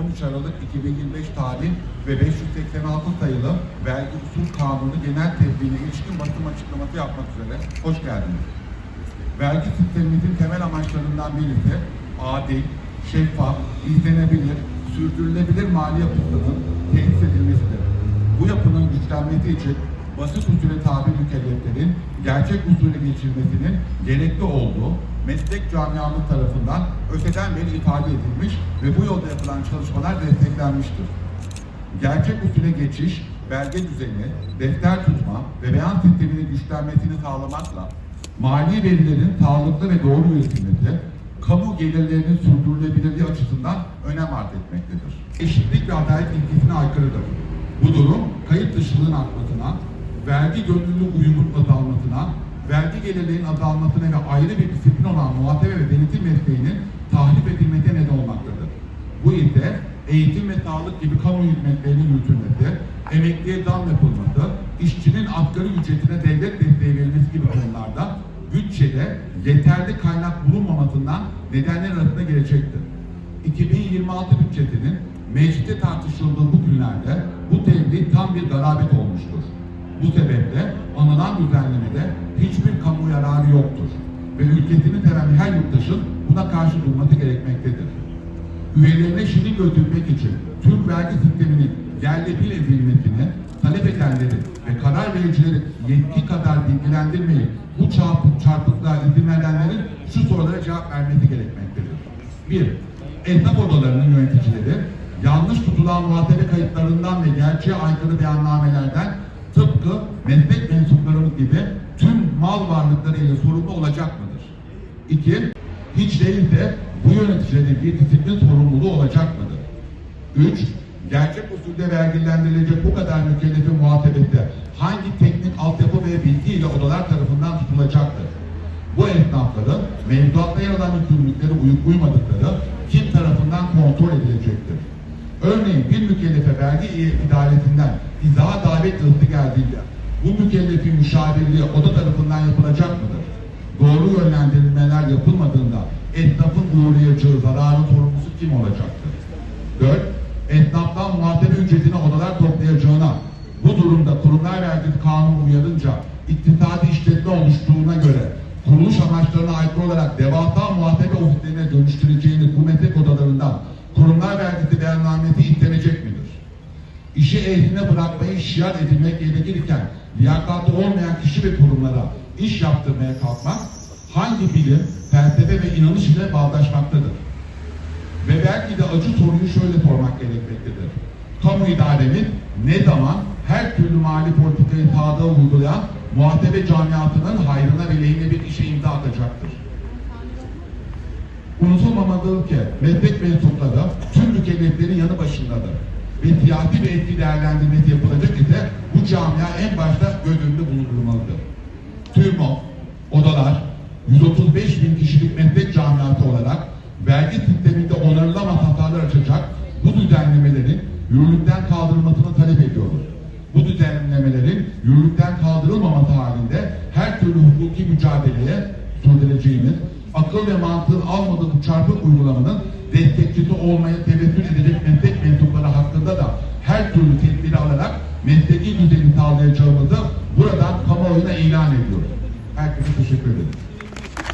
13 Aralık 2025 tarih ve 586 sayılı Vergi Usul Kanunu genel tebliğine ilişkin basın açıklaması yapmak üzere hoş geldiniz. Vergi sistemimizin temel amaçlarından birisi adil, şeffaf, izlenebilir, sürdürülebilir mali yapısının tesis edilmesidir. Bu yapının güçlenmesi için basit usule tabi mükelleflerin gerçek usule geçirmesinin gerekli olduğu meslek camiamız tarafından öteden beri ifade edilmiş ve bu yolda yapılan çalışmalar desteklenmiştir. Gerçek usule geçiş, belge düzeni, defter tutma ve beyan sisteminin güçlenmesini sağlamakla mali verilerin sağlıklı ve doğru üretilmesi, kamu gelirlerinin sürdürülebilirliği açısından önem arz etmektedir. Eşitlik ve adalet ilkesine aykırıdır. Bu durum kayıt dışılığın artmasına, vergi gönüllü azalmasına, vergi gelirlerinin azalmasına ve ayrı bir disiplin olan muhasebe ve denetim mesleğinin tahrip edilmesine neden olmaktadır. Bu ise eğitim ve sağlık gibi kamu hizmetlerinin yürütülmesi, emekliye zam yapılması, işçinin asgari ücretine devlet desteği verilmesi gibi konularda bütçede yeterli kaynak bulunmamasından nedenler arasında gelecektir. 2026 bütçesinin mecliste tartışıldığı bu günlerde bu tebliğ tam bir garabet olmuştur. Bu sebeple anılan düzenlemede hiçbir kamu yararı yoktur ve ülkesini seven her yurttaşın buna karşı durması gerekmektedir üyelerine şirin götürmek için tüm vergi sisteminin yerle bir edilmesini talep edenleri ve karar vericileri yetki kadar bilgilendirmeyip bu çarpık çarpıklığa izin verenlerin şu sorulara cevap vermesi gerekmektedir. 1. Esnaf odalarının yöneticileri yanlış tutulan muhasebe kayıtlarından ve gerçeğe aykırı beyannamelerden tıpkı meslek mensuplarımız gibi tüm mal varlıklarıyla sorumlu olacak mıdır? 2. Hiç değilse bu yöneticilerin bir disiplin sorumluluğu olacak mıdır? 3. Gerçek usulde vergilendirilecek bu kadar mükellefin muhasebesi hangi teknik altyapı ve bilgi ile odalar tarafından tutulacaktır? Bu esnafların mevduatta yer alan yükümlülüklere uyup uymadıkları kim tarafından kontrol edilecektir? Örneğin bir mükellefe vergi idaresinden izaha davet ıhtı geldiğinde bu mükellefin müşavirliği oda tarafından yapılacak mıdır? Doğru yönlendirilmeler yapılmadığında esnafın uğrayacağı zararın sorumlusu kim olacaktır? 4. Esnaftan muhatebe ücretini odalar toplayacağına, bu durumda kurumlar vergisi kanunu uyarınca iktisadi işletme oluştuğuna göre kuruluş amaçlarına aykırı olarak devasa muhatebe ofislerine dönüştüreceğini bu meslek odalarından kurumlar vergisi beyannamesi istenecek midir? İşi ehline bırakmayı şiar edilmek gerekirken liyakatı olmayan kişi ve kurumlara iş yaptırmaya kalkmak hangi bilim, felsefe ve inanış ile bağdaşmaktadır? Ve belki de acı soruyu şöyle sormak gerekmektedir. Kamu idaremiz ne zaman her türlü mali politikayı sahada uygulayan muhatebe camiasının hayrına ve lehine bir işe imza atacaktır. Unutulmamalıdır ki meslek mensupları tüm mükelleflerin yanı başındadır. Ve siyasi bir etki değerlendirmesi yapılacak ise bu camia en başta göz önünde bulundurulmalıdır. TÜRMO, odalar, 135 bin kişilik meslek camiası olarak vergi sisteminde onarılamaz hatalar açacak bu düzenlemelerin yürürlükten kaldırılmasını talep ediyoruz. Bu düzenlemelerin yürürlükten kaldırılmaması halinde her türlü hukuki mücadeleye sürdüreceğimiz, akıl ve mantığın almadığı bu çarpık uygulamanın destekçisi olmaya tevessül edecek sağlayacağımızı buradan kamuoyuna ilan ediyoruz. Herkese teşekkür ederim.